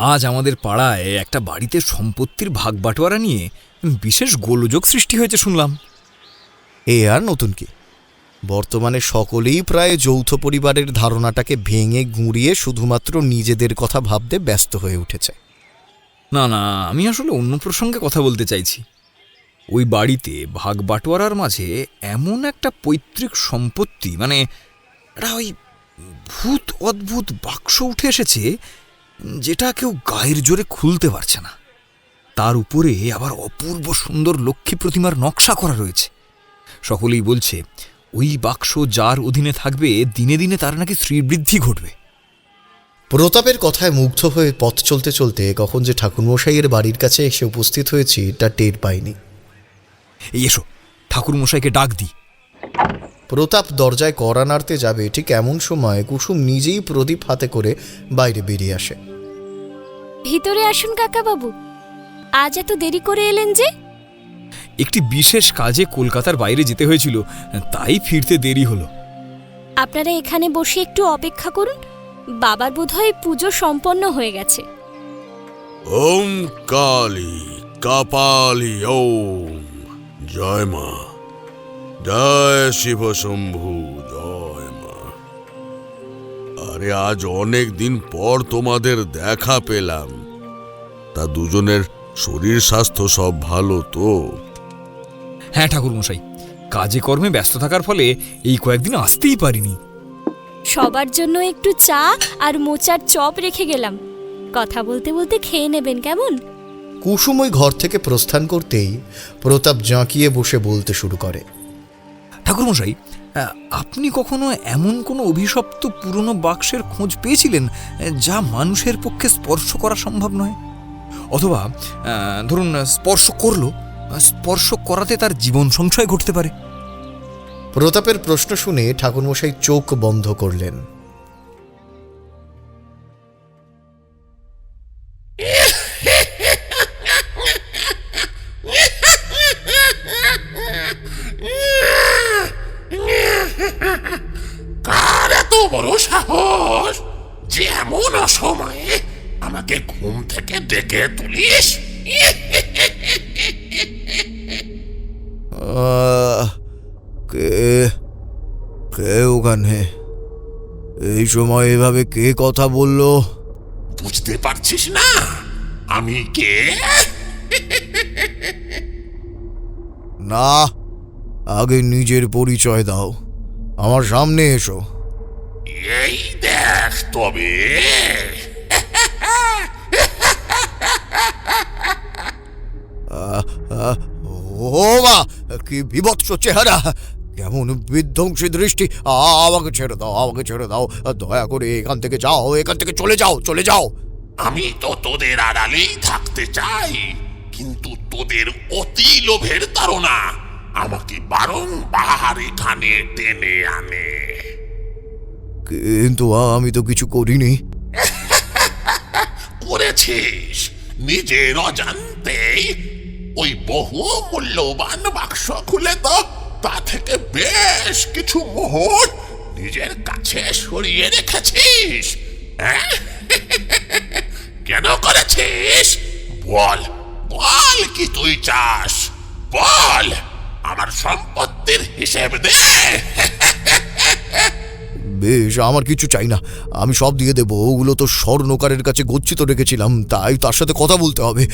আজ আমাদের পাড়ায় একটা বাড়িতে সম্পত্তির ভাগ বাটোয়ারা নিয়ে বিশেষ গোলযোগ সৃষ্টি হয়েছে শুনলাম। এ আর নতুন কি? বর্তমানে সকলেই প্রায় যৌথ পরিবারের ধারণাটাকে ভেঙে গুঁড়িয়ে শুধুমাত্র নিজেদের কথা ভাবতে ব্যস্ত হয়ে উঠেছে। না না আমি আসলে অন্য প্রসঙ্গে কথা বলতে চাইছি। ওই বাড়িতে ভাগ বাটোয়ারার মাঝে এমন একটা পৈতৃক সম্পত্তি মানে একটা ওই ভূত অদ্ভুত বাক্স উঠে এসেছে যেটা কেউ গায়ের জোরে খুলতে পারছে না। তার উপরে আবার অপূর্ব সুন্দর লক্ষ্মী প্রতিমার নকশা করা রয়েছে। সকলেই বলছে ওই বাক্স যার অধীনে থাকবে দিনে দিনে তার নাকি শ্রীবৃদ্ধি ঘটবে। প্রতাপের কথায় মুগ্ধ হয়ে পথ চলতে চলতে কখন যে ঠাকুরমশাইয়ের বাড়ির কাছে এসে উপস্থিত হয়েছি তা টের পাইনি। এই এসো ঠাকুরমশাইকে ডাক দিই। প্রতাপ দরজায় কড়া নাড়তে যাবে ঠিক এমন সময় কুসুম নিজেই প্রদীপ হাতে করে বাইরে বেরিয়ে আসে। ভিতরে আসুন কাকাবাবু। আজ এত দেরি করে এলেন যে? একটি বিশেষ কাজে কলকাতার বাইরে যেতে হয়েছিল তাই ফিরতে দেরি হলো। আপনারা এখানে বসে একটু অপেক্ষা করুন বাবার বোধহয় পুজো সম্পন্ন হয়ে গেছে। ওম কালী কপালি ওম। জয় মা। জয় শিব শম্ভু আরে আজ অনেক দিন পর তোমাদের দেখা পেলাম। তা দুজনের শরীর স্বাস্থ্য সব ভালো তো? হ্যাঁ ঠাকুর মশাই কাজে কর্মে ব্যস্ত থাকার ফলে এই কয়েকদিন আসতেই পারিনি। সবার জন্য একটু চা আর মোচার চপ রেখে গেলাম। কথা বলতে বলতে খেয়ে নেবেন কেমন? কুসুম ওই ঘর থেকে প্রস্থান করতেই প্রতাপ জাঁকিয়ে বসে বলতে শুরু করে। ঠাকুর মশাই আহ, আপনি কখনো এমন কোনো অভিশপ্ত পুরনো বাক্সের খোঁজ পেয়েছিলেন যা মানুষের পক্ষে স্পর্শ করা সম্ভব নয়? অথবা ধরুন স্পর্শ করল স্পর্শ করাতে তার জীবন সংশয় ঘটতে পারে। প্রতাপের প্রশ্ন শুনে ঠাকুরমশাই চোখ বন্ধ করলেন কার এত বড় সাহস যে এমন অসময়ে আমাকে ঘুম থেকে ডেকে তুলিস। কে কে ওখানে? এই সময় এভাবে কে কথা বলল? বুঝতে পারছিস না? আমি কে? না আগে নিজের পরিচয় দাও। আমার সামনে এসো। এই দেখ তবে। ও মা কি বিভৎস চেহারা। কেমন বিধ্বংসী দৃষ্টি। আমাকে ছেড়ে দাও আমাকে ছেড়ে দাও। দয়া করে এখান থেকে যাও এখান থেকে চলে যাও চলে যাও। আমি তো তোদের আড়ালেই থাকতে চাই কিন্তু তোদের অতি লোভের তারা আমাকে বারংবার এখানে টেনে আনে। কিন্তু আমি তো কিছু করিনি। করেছিস? নিজের অজান্তেই ওই বহু মূল্যবান বাক্স খুলে তো তা থেকে বেশ কিছু মোহর নিজের কাছে সরিয়ে রেখেছিস। হ্যাঁ? কেন করেছিস? বল বল কি তুই চাস? বল, আমার সম্পত্তির হিসেব দে। বেশ, আমার কিছু চাই না। আমি সব দিয়ে দেবো। ওগুলো তো স্বর্ণকারের কাছে গচ্ছিত রেখেছিলাম, তাই তার সাথে কথা বলতে হবে।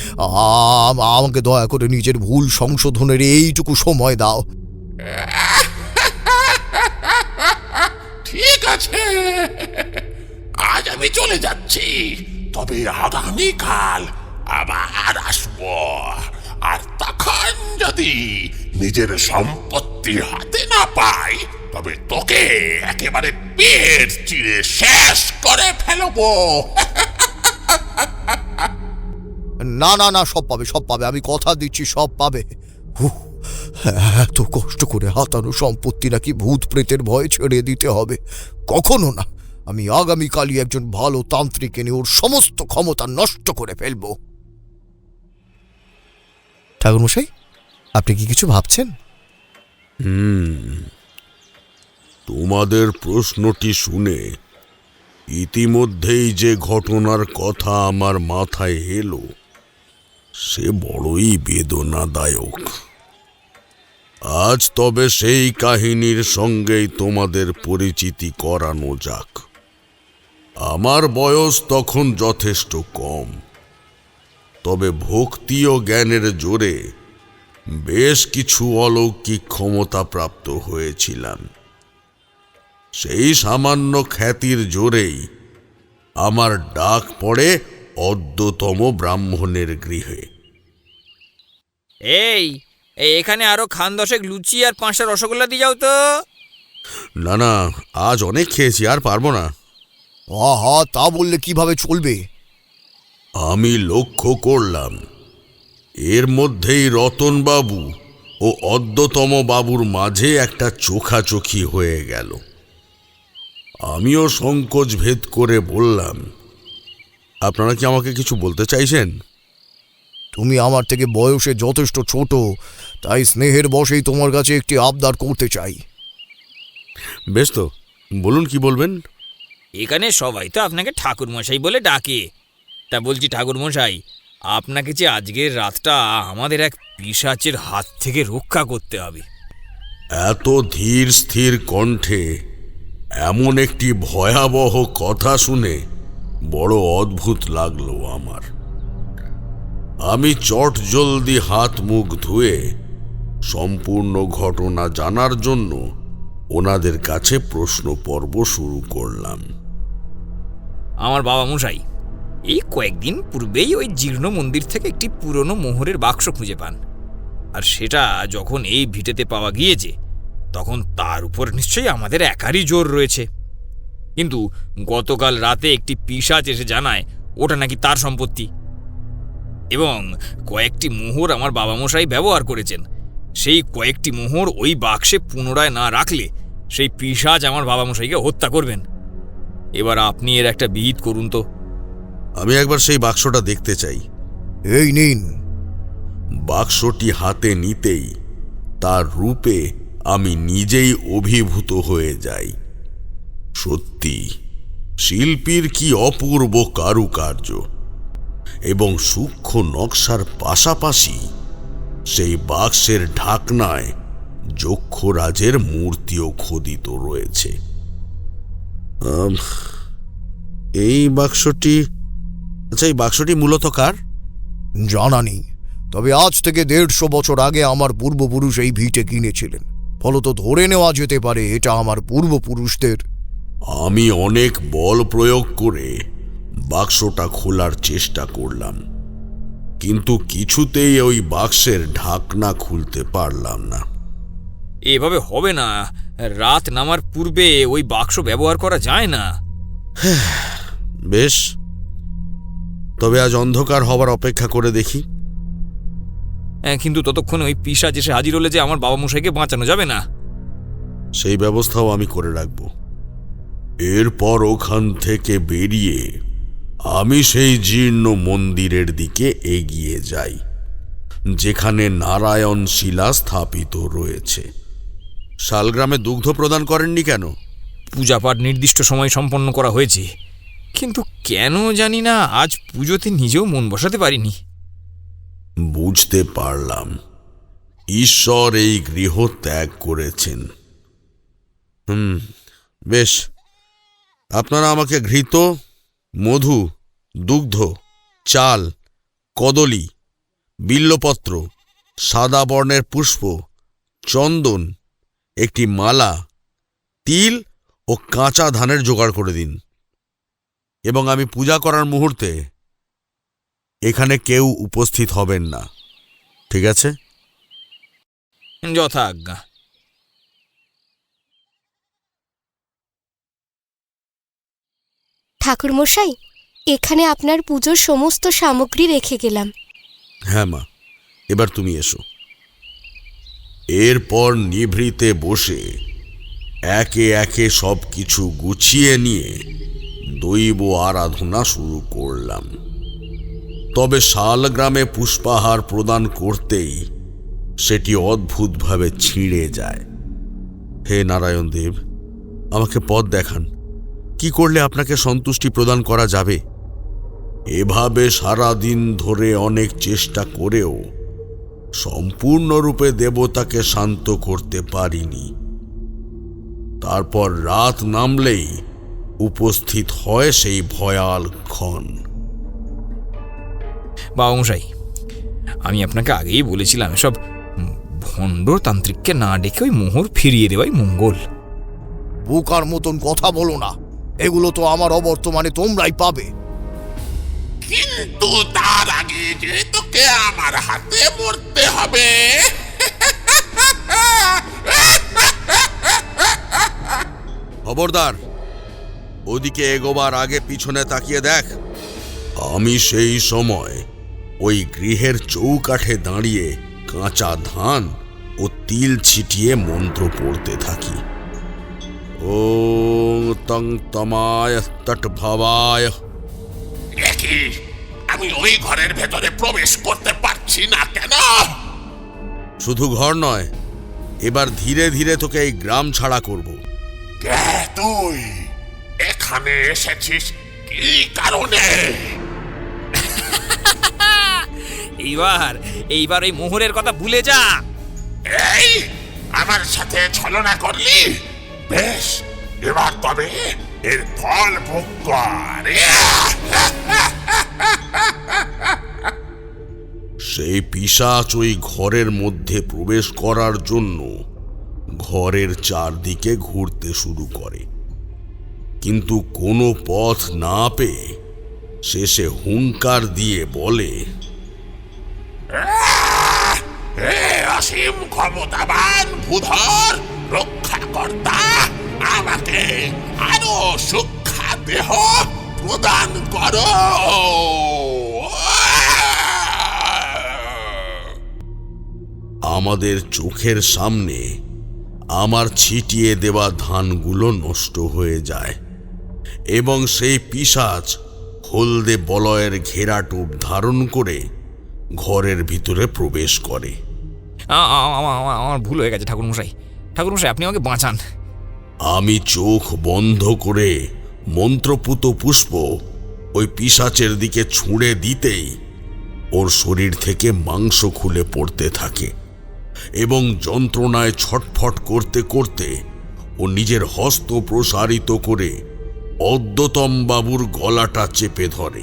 আমাকে দয়া করে নিজের ভুল সংশোধনের এইটুকু সময় দাও। ঠিক আছে। আজ আমি চলে যাচ্ছি। তবে আগামীকাল আবার আসব। আর তখন যদি নিজের সম্পত্তি হাতে না পাই তবে তোকে একেবারে পেট চিড়ে শেষ করে ফেলব। না না না সব পাবে সব পাবে আমি কথা দিচ্ছি সব পাবে। এত কষ্ট করে হাতানো সম্পত্তি নাকি ভূত প্রেতের ভয় ছেড়ে দিতে হবে। কখনো না আমি আগামীকালই একজন ভালো তান্ত্রিক এনে ওর সমস্ত ক্ষমতা নষ্ট করে ফেলব। ঠাকুরমশাই আপনি কি কিছু ভাবছেন? তোমাদের প্রশ্নটি শুনে ইতিমধ্যেই যে ঘটনার কথা আমার মাথায় এলো, সে বড়ই বেদনাদায়ক। আজ তবে সেই কাহিনীর সঙ্গেই তোমাদের পরিচিতি করানো যাক। আমার বয়স তখন যথেষ্ট কম, তবে ভক্তি ও জ্ঞানের জোরে বেশ কিছু অলৌকিক ক্ষমতা প্রাপ্ত হয়েছিলাম। সেই সামান্য খ্যাতির জোরেই আমার ডাক পড়ে অদ্যতম ব্রাহ্মণের গৃহে। এই এখানে আরও খান দশেক লুচি আর পাঁচটা রসগোল্লা দিয়ে যাও তো। না না আজ অনেক খেয়েছি আর পারব না। আহা তা বললে কীভাবে চলবে? আমি লক্ষ্য করলাম এর মধ্যেই রতনবাবু ও অদ্যতম বাবুর মাঝে একটা চোখাচোখি হয়ে গেল। আমিও সংকোচ ভেদ করে বললাম আপনারা কি আমাকে কিছু বলতে চাইছেন? তুমি আমার থেকে বয়সে যথেষ্ট ছোট তাই স্নেহের বশেই তোমার কাছে একটি আবদার করতে চাই। বেশ তো বলুন কি বলবেন? এখানে সবাই তো আপনাকে ঠাকুর মশাই বলে ডাকে। তা বলছি ঠাকুর মশাই আপনাকে যে আজকের রাতটা আমাদের এক পিসাচের হাত থেকে রক্ষা করতে হবে। এত ধীর স্থির কণ্ঠে এমন একটি ভয়াবহ কথা শুনে বড় অদ্ভুত লাগল আমার। আমি চট জলদি হাত মুখ ধুয়ে সম্পূর্ণ ঘটনা জানার জন্য ওনাদের কাছে প্রশ্ন পর্ব শুরু করলাম। আমার বাবা মশাই, এই কয়েকদিন পূর্বেই ওই জীর্ণ মন্দির থেকে একটি পুরনো মোহরের বাক্স খুঁজে পান। আর সেটা যখন এই ভিটেতে পাওয়া গিয়েছে তখন তার উপর নিশ্চয়ই আমাদের একারই জোর রয়েছে। কিন্তু গতকাল রাতে একটি পিসাচ এসে জানায়, ওটা নাকি তার সম্পত্তি। এবং কয়েকটি মোহর আমার বাবা মশাই ব্যবহার করেছেন। সেই কয়েকটি মোহর ওই বাক্সে পুনরায় না রাখলে সেই পিসাজ আমার বাবা মশাইকে হত্যা করবেন। এবার আপনি এর একটা বিহিত করুন তো। আমি একবার সেই বাক্সটা দেখতে চাই। এই নিন। বাক্সটি হাতে নিতেই তার রূপে আমি নিজেই অভিভূত হয়ে যাই। সত্যি, শিল্পীর কি অপূর্ব কারুকার্য এবং সূক্ষ্ম নকশার পাশাপাশি সেই বাক্সের ঢাকনায় যক্ষরাজের মূর্তিও খোদিত রয়েছে। এই বাক্সটি আচ্ছা এই বাক্সটি মূলত কার? জানা নেই, তবে আজ থেকে দেড়শো বছর আগে আমার পূর্বপুরুষ এই ভিটে কিনেছিলেন। ফলত ধরে নেওয়া যেতে পারে এটা আমার পূর্বপুরুষদের। আমি অনেক বল প্রয়োগ করে বাক্সটা খোলার চেষ্টা করলাম কিন্তু কিছুতেই ওই বাক্সের ঢাকনা খুলতে পারলাম না। এভাবে হবে না। রাত নামার পূর্বে ওই বাক্স ব্যবহার করা যায় না। বেশ। তবে আজ অন্ধকার হবার অপেক্ষা করে দেখি। কিন্তু ততক্ষণে ওই পিসাজ এসে হাজির হলে যে আমার বাবা মশাইকে বাঁচানো যাবে না। সেই ব্যবস্থাও আমি করে রাখব। এরপর ওখান থেকে বেরিয়ে আমি সেই জীর্ণ মন্দিরের দিকে এগিয়ে যাই যেখানে নারায়ণ শিলা স্থাপিত রয়েছে। শালগ্রামে দুগ্ধ প্রদান করেননি কেন? পূজাপাঠ নির্দিষ্ট সময় সম্পন্ন করা হয়েছে কিন্তু কেন জানি না আজ পুজোতে নিজেও মন বসাতে পারিনি। বুঝতে পারলাম। ঈশ্বর এই গৃহ ত্যাগ করেছেন। হুম, বেশ। আপনারা আমাকে ঘৃত, মধু, দুগ্ধ, চাল, কদলী, বিল্লপত্র, সাদা বর্ণের পুষ্প, চন্দন, একটি মালা, তিল ও কাঁচা ধানের জোগাড় করে দিন। এবং আমি পূজা করার মুহূর্তে এখানে কেউ উপস্থিত হবেন না। ঠিক আছে? যথা আজ্ঞা। ঠাকুরমশাই এখানে আপনার পুজোর সমস্ত সামগ্রী রেখে গেলাম। হ্যাঁ মা এবার তুমি এসো। এরপর নিভৃতে বসে একে একে সব কিছু গুছিয়ে নিয়ে দৈব আরাধনা শুরু করলাম। তবে শালগ্রামে পুষ্পাহার প্রদান করতেই সেটি অদ্ভুতভাবে ছিঁড়ে যায়। হে নারায়ণ দেব, আমাকে পথ দেখান। কি করলে আপনাকে সন্তুষ্টি প্রদান করা যাবে? এভাবে সারা দিন ধরে অনেক চেষ্টা করেও সম্পূর্ণরূপে দেবতাকে শান্ত করতে পারিনি। তারপর রাত নামলেই উপস্থিত হয় সেই ভয়াল ক্ষণ। বাবামশাই আমি আপনাকে আগেই বলেছিলাম এসব ভণ্ড তান্ত্রিককে না ডেকে ওই মোহর ফিরিয়ে দেওয়াই মঙ্গল। বোকার মতন কথা বলো না। এগুলো তো আমার অবর্তমানে তোমরাই পাবে। কিন্তু তার আগে যে তোকে আমার হাতে মরতে হবে? খবরদার ওদিকে এগোবার আগে পিছনে তাকিয়ে দেখ। আমি সেই সময় ওই গৃহের চৌকাঠে দাঁড়িয়ে কাঁচা ধান ও তিল ছিটিয়ে মন্ত্র পড়তে থাকি। ও তং তমায় তট ভাবায়। একই আমি ওই ঘরের ভেতরে প্রবেশ করতে পারছি না কেন? শুধু ঘর নয় এবার ধীরে ধীরে তোকে এই গ্রাম ছাড়া করব। তুই? এখানে এসেছিস কি কারণে? এইবার এইবার ওই মোহরের কথা ভুলে যা। এই আমার সাথে ছলনা করলি? বেশ এবার তবে এর ফল ভোগ কর। সেই পিশাচ ওই ঘরের মধ্যে প্রবেশ করার জন্য ঘরের চারদিকে ঘুরতে শুরু করে। কিন্তু কোনো পথ না পেয়ে শেষে হুঙ্কার দিয়ে বলে হে অসীম ক্ষমতাবান ভূধর রক্ষাকর্তা, আমাকে আরও দেহ প্রদান করো। আমাদের চোখের সামনে আমার ছিটিয়ে দেওয়া ধানগুলো নষ্ট হয়ে যায়, এবং সেই পিশাচ হলদে বলয়ের ঘেরাটোপ ধারণ করে ঘরের ভিতরে প্রবেশ করে। আমার ভুল হয়ে গেছে ঠাকুরমশাই। ঠাকুরমশাই আপনি আমাকে বাঁচান। আমি চোখ বন্ধ করে মন্ত্রপুত পুষ্প ওই পিশাচের দিকে ছুঁড়ে দিতেই ওর শরীর থেকে মাংস খুলে পড়তে থাকে এবং যন্ত্রণায় ছটফট করতে করতে ও নিজের হস্ত প্রসারিত করে অদ্যতম বাবুর গলাটা চেপে ধরে।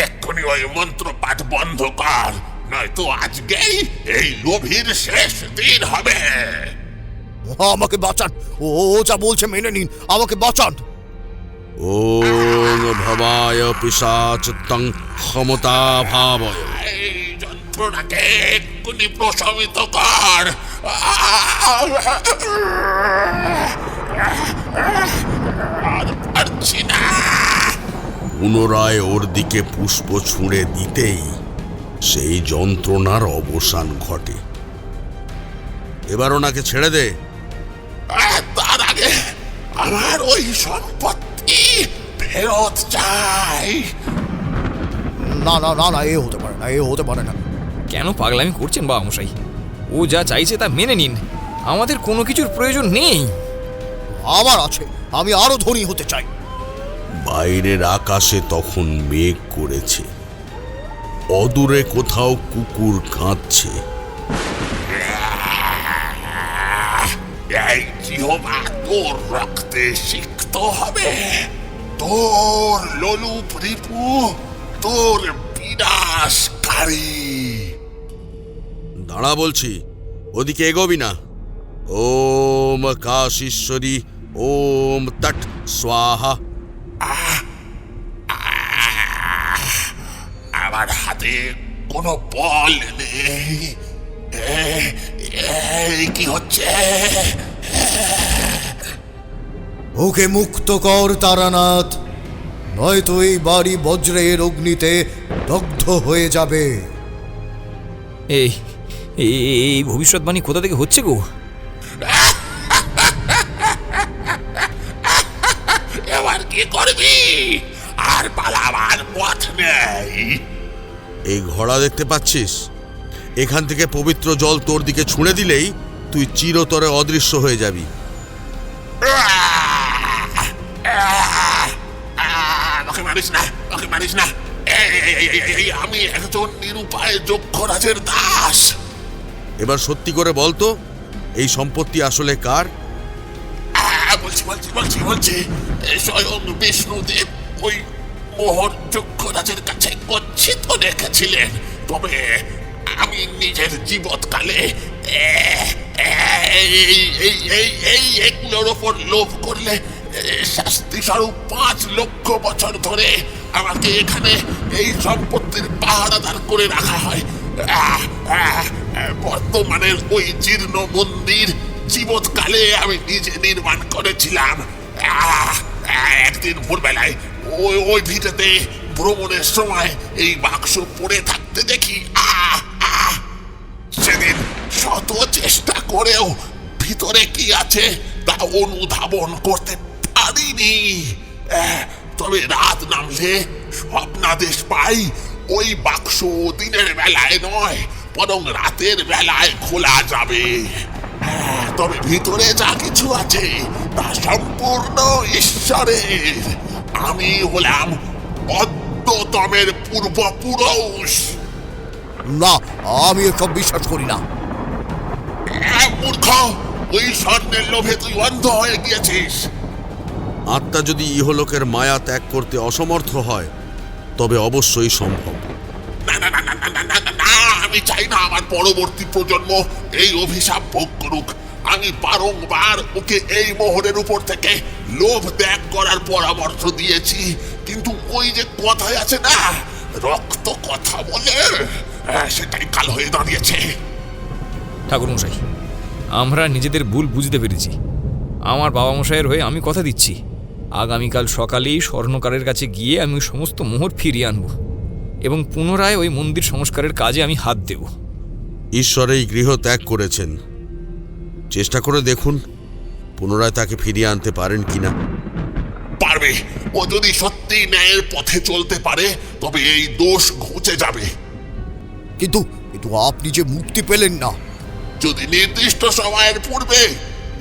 এক্ষুনি ওই মন্ত্র পাঠ বন্ধ কর নয়তো আজকেই এই লোভীর শেষ দিন হবে। আমাকে বাঁচান। ও যা বলছে মেনে নিন। আমাকে বাঁচান। ওং ভবায় পিশাচ তং ক্ষমতা ভাবয় এই যন্ত্রণাকে এক্ষুনি প্রশমিত কর। আর পারছি না। পুনরায় ওর দিকে পুষ্প ছুঁড়ে দিতেই সেই যন্ত্রণার অবসান ঘটে। এবার ওনাকে ছেড়ে দে। আর তার আগে আমার ওই সম্পত্তি ফেরত চাই। না না না না এ হতে পারে না এ হতে পারে না। কেন পাগলামি করছেন বাবামশাই ও যা চাইছে তা মেনে নিন। আমাদের কোনো কিছুর প্রয়োজন নেই। আমার আছে আমি আরও ধনী হতে চাই। বাইরের আকাশে তখন মেঘ করেছে। অদূরে কোথাও কুকুর কাঁদছে। এই জিহবা তোর রক্তে সিক্ত হবে। তোর লোলুপ রিপু তোর বিনাশকারী। দাঁড়া বলছি ওদিকে এগোবি না। ওম কাশীশ্বরী ওম তট স্বাহা। হাতে কোনো বল নেই। কি হচ্ছে? ওকে মুক্ত কর তারানাথ নয়তো এই বাড়ি বজ্রের অগ্নিতে দগ্ধ হয়ে যাবে। এই এই এই ভবিষ্যৎবাণী কোথা থেকে হচ্ছে গো? এবার কি করবি? আর পালাবার পথ নেই। এই ঘোড়া দেখতে পাচ্ছিস? এখান থেকে পবিত্র জল তোর দিকে ছুঁড়ে দিলেই তুই চিরতরে অদৃশ্য হয়ে যাবি। মারিস না মারিস না। আমি একজন নিরুপায় দাস। এবার সত্যি করে বলতো এই সম্পত্তি আসলে কার? বলছি বলছি বলছি বলছি স্বয়ং বিষ্ণুদেব ওই মোহর যক্ষরাজের কাছে গচ্ছিত রেখেছিলেন তবে আমি নিজের জীবৎকালে এই এগুলোর ওপর লোভ করলে শাস্তি স্বরূপ পাঁচ লক্ষ বছর ধরে আমাকে এখানে এই সম্পত্তির পাহারাদার করে রাখা হয়। বর্তমানের ওই জীর্ণ মন্দির জীবৎকালে আমি নিজে নির্মাণ করেছিলাম। একদিন ভোরবেলায় ওই ওই ভিটেতে ভ্রমণের সময় এই বাক্স পড়ে থাকতে দেখি সেদিন শত চেষ্টা করেও ভিতরে কি আছে তা অনুধাবন করতে পারিনি। তবে রাত নামলে স্বপ্নাদেশ পাই, ওই বাক্স দিনের বেলায় নয়, বরং রাতের বেলায় খোলা যাবে। তবে ভিতরে যা কিছু আছে তা সম্পূর্ণ ঈশ্বরের। আমি হলাম দামের পূর্ব পুরুষ না আমি এসব বিশ্বাস করি না। ওই স্বর্ণের লোভে তুই অন্ধ হয়ে গিয়েছিস। আত্মা যদি ইহলোকের মায়া ত্যাগ করতে অসমর্থ হয় তবে অবশ্যই সম্ভব। আমি চাই না আমার পরবর্তী প্রজন্ম এই অভিশাপ ভোগ করুক। আমি বারংবার ওকে এই মোহরের উপর থেকে লোভ ত্যাগ করার পরামর্শ দিয়েছি কিন্তু ওই যে কথায় আছে না রক্ত কথা বলে হ্যাঁ, সেটাই কাল হয়ে দাঁড়িয়েছে। ঠাকুরমশাই আমরা নিজেদের ভুল বুঝতে পেরেছি। আমার বাবা মশাইয়ের হয়ে আমি কথা দিচ্ছি। আগামীকাল সকালেই স্বর্ণকারের কাছে গিয়ে আমি ওই সমস্ত মোহর ফিরিয়ে আনব এবং পুনরায় ওই মন্দির সংস্কারের কাজে আমি হাত দেব। ঈশ্বর এই গৃহ ত্যাগ করেছেন। চেষ্টা করে দেখুন পুনরায় তাকে ফিরিয়ে আনতে পারেন কিনা। পারবে। ও যদি সত্যি ন্যায়ের পথে চলতে পারে তবে এই দোষ ঘুচে যাবে। কিন্তু কিন্তু আপনি যে মুক্তি পেলেন না। যদি নির্দিষ্ট সময়ের পূর্বে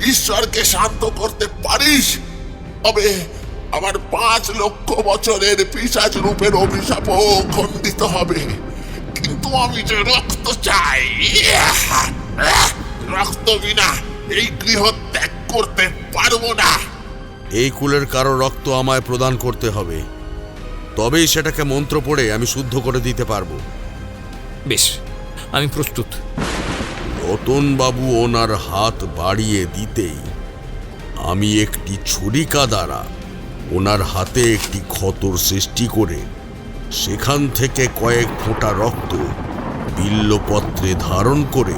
ঈশ্বরকে শান্ত করতে পারিস তবে আমার পাঁচ লক্ষ বছরের পিসাজ রূপের অভিশাপও খণ্ডিত হবে। কিন্তু আমি যে রক্ত চাই রক্ত বিনা এই গৃহ ত্যাগ করতে পারব না। এই কুলের কারও রক্ত আমায় প্রদান করতে হবে। তবেই সেটাকে মন্ত্র পড়ে আমি শুদ্ধ করে দিতে পারব। বেশ আমি প্রস্তুত। রতনবাবু ওনার হাত বাড়িয়ে দিতেই আমি একটি ছুরিকা দ্বারা ওনার হাতে একটি ক্ষতর সৃষ্টি করে সেখান থেকে কয়েক ফোঁটা রক্ত বিল্লপত্রে ধারণ করে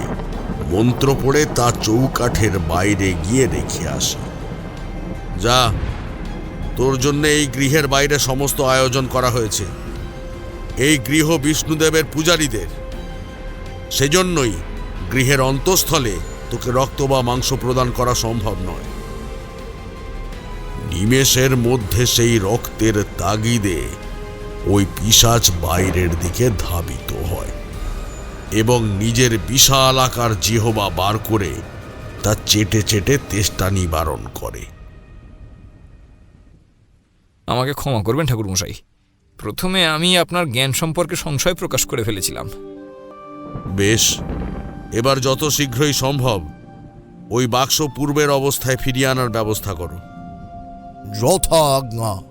মন্ত্র পড়ে তা চৌকাঠের বাইরে গিয়ে রেখে আসি। যা, তোর জন্য এই গৃহের বাইরে সমস্ত আয়োজন করা হয়েছে। এই গৃহ বিষ্ণুদেবের পূজারীদের। সেজন্যই গৃহের অন্তঃস্থলে তোকে রক্ত বা মাংস প্রদান করা সম্ভব নয়। নিমেষের মধ্যে সেই রক্তের তাগিদে ওই পিশাচ বাইরের দিকে ধাবিত হয় এবং নিজের বিশাল আকার জিহবা বার করে তা চেটে চেটে তেষ্টা নিবারণ করে। আমাকে ক্ষমা করবেন ঠাকুরমশাই। প্রথমে আমি আপনার জ্ঞান সম্পর্কে সংশয় প্রকাশ করে ফেলেছিলাম। বেশ এবার যত শীঘ্রই সম্ভব ওই বাক্স পূর্বের অবস্থায় ফিরিয়ে আনার ব্যবস্থা করো। যথা আজ্ঞা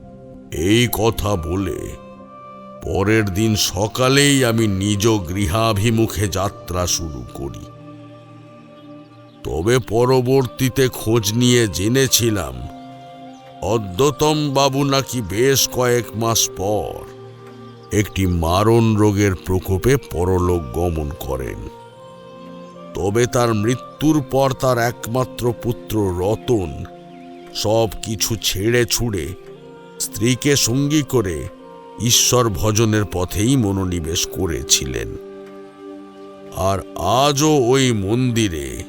এই কথা বলে পরের দিন সকালেই আমি নিজ গৃহাভিমুখে যাত্রা শুরু করি। তবে পরবর্তীতে খোঁজ নিয়ে জেনেছিলাম অদ্যতম বাবু নাকি বেশ কয়েক মাস পর একটি মারণ রোগের প্রকোপে পরলোক গমন করেন। তবে তার মৃত্যুর পর তার একমাত্র পুত্র রতন সব কিছু ছেড়ে ছুড়ে স্ত্রীকে সঙ্গী করে ঈশ্বর ভজনের পথেই মনোনিবেশ করেছিলেন। আর আজও ওই মন্দিরে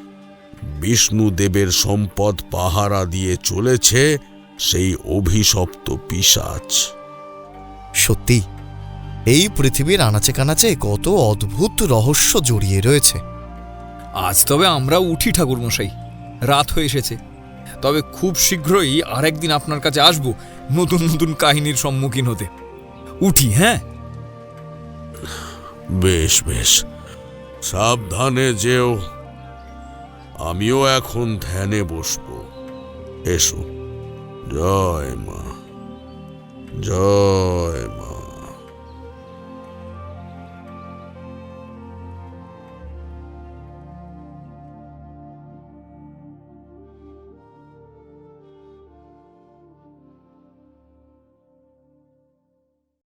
বিষ্ণুদেবের সম্পদ পাহারা দিয়ে চলেছে সেই অভিশপ্ত পিশাচ। সত্যি এই পৃথিবীর আনাচে কানাচে কত অদ্ভুত রহস্য জড়িয়ে রয়েছে। আজ তবে আমরা উঠি ঠাকুরমশাই। রাত হয়ে এসেছে। তবে খুব শীঘ্রই আরেকদিন আপনার কাছে আসব নতুন নতুন কাহিনীর সম্মুখীন হতে। উঠি হ্যাঁ? বেশ বেশ। সাবধানে যেও। আমিও এখন ধ্যানে বসবো। এসো। জয় মা জয় মা।